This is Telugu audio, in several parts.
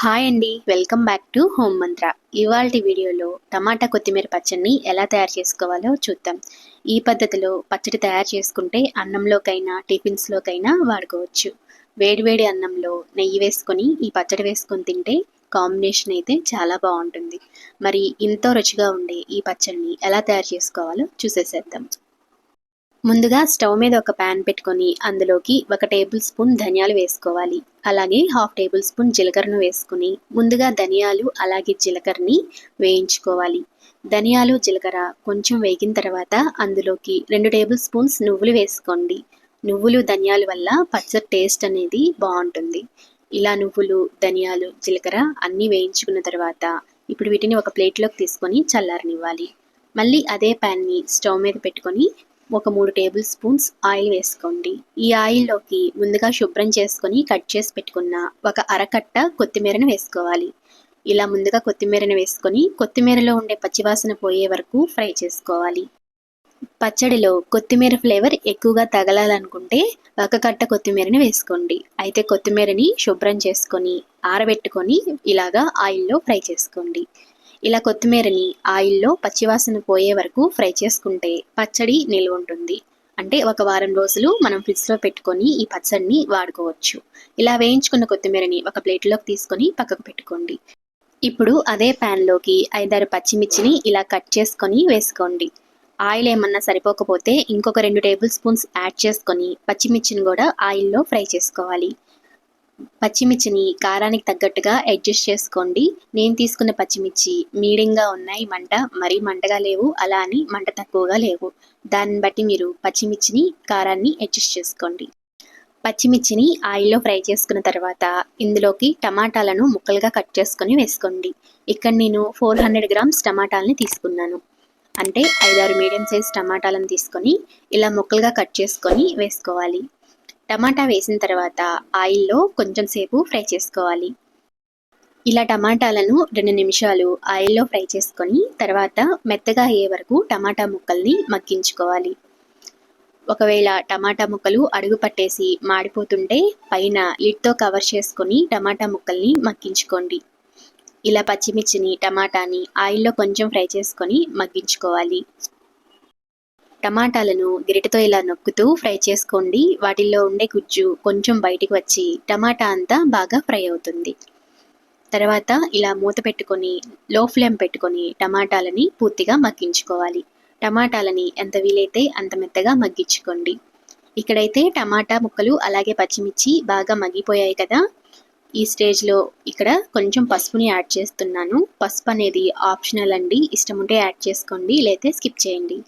హాయ్ అండి వెల్కమ్ బ్యాక్ టు హోమ్ మంత్ర ఇవాళ వీడియోలో టమాటా కొత్తిమీర పచ్చడిని ఎలా తయారు చేసుకోవాలో చూద్దాం. ఈ పద్ధతిలో పచ్చడి తయారు చేసుకుంటే అన్నంలోకైనా టిఫిన్స్లోకైనా వాడుకోవచ్చు. వేడివేడి అన్నంలో నెయ్యి వేసుకొని ఈ పచ్చడి వేసుకొని తింటే కాంబినేషన్ అయితే చాలా బాగుంటుంది. మరి ఎంతో రుచిగా ఉండే ఈ పచ్చడిని ఎలా తయారు చేసుకోవాలో చూసేసేద్దాం. ముందుగా స్టవ్ మీద ఒక ప్యాన్ పెట్టుకొని అందులోకి ఒక టేబుల్ స్పూన్ ధనియాలు వేసుకోవాలి. అలాగే హాఫ్ టేబుల్ స్పూన్ జీలకర్రను వేసుకుని ముందుగా ధనియాలు అలాగే జీలకర్రని వేయించుకోవాలి. ధనియాలు జీలకర్ర కొంచెం వేగిన తర్వాత అందులోకి రెండు టేబుల్ స్పూన్స్ నువ్వులు వేసుకోండి. నువ్వులు ధనియాల వల్ల పచ్చడి టేస్ట్ అనేది బాగుంటుంది. ఇలా నువ్వులు ధనియాలు జీలకర్ర అన్నీ వేయించుకున్న తర్వాత ఇప్పుడు వీటిని ఒక ప్లేట్లోకి తీసుకొని చల్లారనివ్వాలి. మళ్ళీ అదే ప్యాన్ని స్టవ్ మీద పెట్టుకొని ఒక మూడు టేబుల్ స్పూన్స్ ఆయిల్ వేసుకోండి. ఈ ఆయిల్లోకి ముందుగా శుభ్రం చేసుకొని కట్ చేసి పెట్టుకున్న ఒక అరకట్ట కొత్తిమీరను వేసుకోవాలి. ఇలా ముందుగా కొత్తిమీరను వేసుకొని కొత్తిమీరలో ఉండే పచ్చివాసన పోయే వరకు ఫ్రై చేసుకోవాలి. పచ్చడిలో కొత్తిమీర ఫ్లేవర్ ఎక్కువగా తగలాలనుకుంటే ఒక కట్ట కొత్తిమీరని వేసుకోండి. అయితే కొత్తిమీరని శుభ్రం చేసుకొని ఆరబెట్టుకొని ఇలాగా ఆయిల్లో ఫ్రై చేసుకోండి. ఇలా కొత్తిమీరని ఆయిల్లో పచ్చివాసన పోయే వరకు ఫ్రై చేసుకుంటే పచ్చడి నిల్వ ఉంటుంది. అంటే ఒక వారం రోజులు మనం ఫ్రిడ్జ్లో పెట్టుకొని ఈ పచ్చడిని వాడుకోవచ్చు. ఇలా వేయించుకున్న కొత్తిమీరని ఒక ప్లేట్లోకి తీసుకొని పక్కకు పెట్టుకోండి. ఇప్పుడు అదే ప్యాన్లోకి ఐదారు పచ్చిమిర్చిని ఇలా కట్ చేసుకొని వేసుకోండి. ఆయిల్ ఏమన్నా సరిపోకపోతే ఇంకొక రెండు టేబుల్ స్పూన్స్ యాడ్ చేసుకొని పచ్చిమిర్చిని కూడా ఆయిల్లో ఫ్రై చేసుకోవాలి. పచ్చిమిర్చిని కారానికి తగ్గట్టుగా అడ్జస్ట్ చేసుకోండి. నేను తీసుకున్న పచ్చిమిర్చి మీడియంగా ఉన్నాయి మంట మరీ మంటగా లేవు అలా అని మంట తక్కువగా లేవు. దాన్ని బట్టి మీరు పచ్చిమిర్చిని కారాన్ని అడ్జస్ట్ చేసుకోండి. పచ్చిమిర్చిని ఆయిల్లో ఫ్రై చేసుకున్న తర్వాత ఇందులోకి టమాటాలను ముక్కలుగా కట్ చేసుకొని వేసుకోండి. ఇక్కడ నేను ఫోర్ హండ్రెడ్ గ్రామ్స్ టమాటాలని తీసుకున్నాను. అంటే ఐదారు మీడియం సైజ్ టమాటాలను తీసుకొని ఇలా ముక్కలుగా కట్ చేసుకొని వేసుకోవాలి. టమాటా వేసిన తర్వాత ఆయిల్లో కొంచెం సేపు ఫ్రై చేసుకోవాలి. ఇలా టమాటాలను రెండు నిమిషాలు ఆయిల్లో ఫ్రై చేసుకొని తర్వాత మెత్తగా అయ్యే వరకు టమాటా ముక్కల్ని మగ్గించుకోవాలి. ఒకవేళ టమాటా ముక్కలు అడుగు పట్టేసి మాడిపోతుంటే పైన లిడ్తో కవర్ చేసుకొని టమాటా ముక్కల్ని మగ్గించుకోండి. ఇలా పచ్చిమిర్చిని టమాటాని ఆయిల్లో కొంచెం ఫ్రై చేసుకొని మగ్గించుకోవాలి. టమాటాలను గిరిటతో ఇలా నొక్కుతూ ఫ్రై చేసుకోండి. వాటిల్లో ఉండే గుజ్జు కొంచెం బయటికి వచ్చి టమాటా అంతా బాగా ఫ్రై అవుతుంది. తర్వాత ఇలా మూత పెట్టుకొని లో ఫ్లేమ్ పెట్టుకొని టమాటాలని పూర్తిగా మగ్గించుకోవాలి. టమాటాలని ఎంత వీలైతే అంత మెత్తగా మగ్గించుకోండి. ఇక్కడైతే టమాటా ముక్కలు అలాగే పచ్చిమిర్చి బాగా మగ్గిపోయాయి కదా. ఈ స్టేజ్లో ఇక్కడ కొంచెం పసుపుని యాడ్ చేస్తున్నాను. పసుపు అనేది ఆప్షనల్ అండి. ఇష్టం ఉంటే యాడ్ చేసుకోండి లేతే స్కిప్ చేయండి.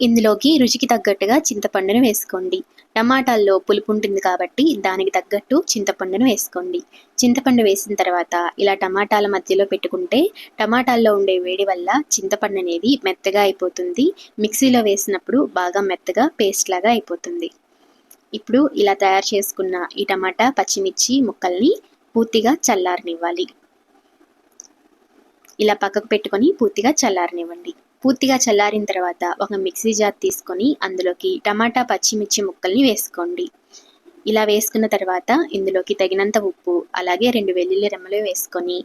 ఇందులోకి రుచికి తగ్గట్టుగా చింతపండును వేసుకోండి. టమాటాల్లో పులుపు ఉంటుంది కాబట్టి దానికి తగ్గట్టు చింతపండును వేసుకోండి. చింతపండు వేసిన తర్వాత ఇలా టమాటాల మధ్యలో పెట్టుకుంటే టమాటాల్లో ఉండే వేడి వల్ల చింతపండు అనేది మెత్తగా అయిపోతుంది. మిక్సీలో వేసినప్పుడు బాగా మెత్తగా పేస్ట్ లాగా అయిపోతుంది. ఇప్పుడు ఇలా తయారు చేసుకున్న ఈ టమాటా పచ్చిమిర్చి ముక్కల్ని పూర్తిగా చల్లారనివ్వాలి. ఇలా పక్కకు పెట్టుకొని పూర్తిగా చల్లారనివ్వండి. పూర్తిగా చల్లారిన తర్వాత ఒక మిక్సీ జార్ తీసుకొని అందులోకి టమాటా పచ్చిమిర్చి ముక్కల్ని వేసుకోండి. ఇలా వేసుకున్న తర్వాత ఇందులోకి తగినంత ఉప్పు అలాగే రెండు వెల్లుల్లి రెమ్మలు వేసుకొని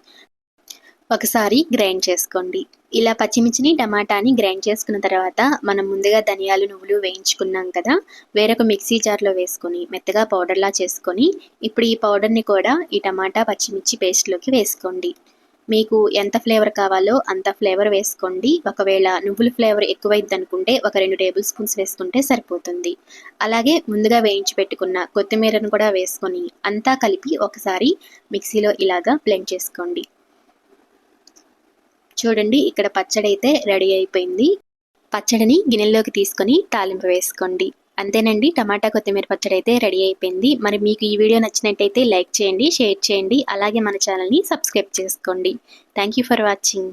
ఒకసారి గ్రైండ్ చేసుకోండి. ఇలా పచ్చిమిర్చిని టమాటాని గ్రైండ్ చేసుకున్న తర్వాత మనం ముందుగా ధనియాలు నువ్వులు వేయించుకున్నాం కదా వేరొక మిక్సీ జార్లో వేసుకొని మెత్తగా పౌడర్లా చేసుకొని ఇప్పుడు ఈ పౌడర్ని కూడా ఈ టమాటా పచ్చిమిర్చి పేస్ట్లోకి వేసుకోండి. మీకు ఎంత ఫ్లేవర్ కావాలో అంత ఫ్లేవర్ వేసుకోండి. ఒకవేళ నువ్వుల ఫ్లేవర్ ఎక్కువైద్ది అనుకుంటే ఒక రెండు టేబుల్ స్పూన్స్ వేసుకుంటే సరిపోతుంది. అలాగే ముందుగా వేయించి పెట్టుకున్న కొత్తిమీరను కూడా వేసుకొని అంతా కలిపి ఒకసారి మిక్సీలో ఇలాగా బ్లెండ్ చేసుకోండి. చూడండి ఇక్కడ పచ్చడి అయితే రెడీ అయిపోయింది. పచ్చడిని గిన్నెల్లోకి తీసుకొని తాలింపు వేసుకోండి. అంతేనండి. టమాటా కొత్తిమీర పచ్చడి అయితే రెడీ అయిపోయింది. మరి మీకు ఈ వీడియో నచ్చినట్టయితే లైక్ చేయండి షేర్ చేయండి. అలాగే మన ఛానల్ని సబ్స్క్రైబ్ చేసుకోండి. Thank you for watching.